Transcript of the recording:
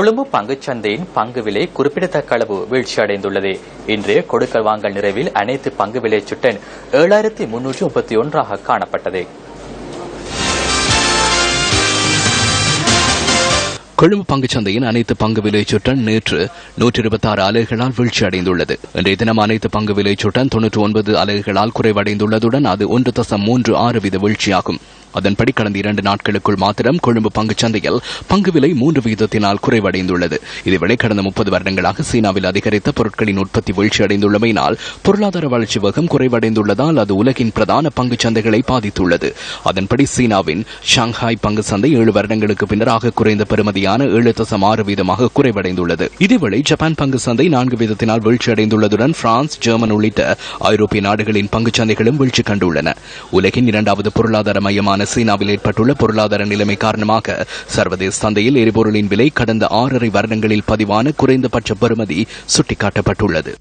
கொழும்பு பங்குச்சந்தையின் பங்கு விலை குறிப்பிடத்தக்க அளவு வீழ்ச்சியடைந்துள்ளது. இன்று கொடுக்கல் வாங்கல் நிறைவில் அனைத்து பங்கு விலை சுட்டன் ஏழாயிரத்தி முன்னூற்றி முப்பத்தி ஒன்றாக காணப்பட்டது. கொழும்பு பங்குச்சந்தையின் அனைத்து பங்கு விலை சுட்டன் நேற்று நூற்றி இருபத்தி ஆறு அலகுகளால் வீழ்ச்சி அடைந்துள்ளது இன்றைய தினம் அனைத்து பங்கு விலை சுட்டன் தொன்னூற்றி ஒன்பது அலகுகளால் குறைவடைந்துள்ளதுடன் அது ஒன்று தசம் மூன்று ஆறு வீத வீழ்ச்சியாகும். அதன்படி கடந்த இரண்டு நாட்களுக்குள் மாத்திரம் கொழும்பு பங்கு சந்தையில் பங்கு விலை மூன்று வீதத்தினால் குறைவடைந்துள்ளது. இதேவேளை கடந்த முப்பது வருடங்களாக சீனாவில் அதிகரித்த பொருட்களின் உற்பத்தி வீழ்ச்சியடைந்துள்ளமையினால் பொருளாதார வளர்ச்சி வேகம் குறைவடைந்துள்ளதால் அது உலகின் பிரதான சந்தைகளை பாதித்துள்ளது. அதன்படி சீனாவின் ஷாங்காய் பங்கு சந்தை ஏழு வருடங்களுக்கு பின்னராக குறைந்த பெறுமதியான ஏழு தசம் ஆறு வீதமாக குறைவடைந்துள்ளது. இதேவேளை ஜப்பான் பங்கு சந்தை நான்கு வீதத்தினால் வீழ்ச்சியடைந்துள்ளதுடன் பிரான்ஸ் ஜெர்மன் உள்ளிட்ட ஐரோப்பிய நாடுகளின் பங்குச் சந்தைகளும் வீழ்ச்சி கண்டுள்ளன. உலகின் இரண்டாவது பொருளாதார மையமான சீனாவில் ஏற்பட்டுள்ள பொருளாதார நிலைமை காரணமாக சர்வதேச சந்தையில் எரிபொருளின் விலை கடந்த ஆறரை வருடங்களில் பதிவான குறைந்தபட்ச பெறுமதி சுட்டிக்காட்டப்பட்டுள்ளது.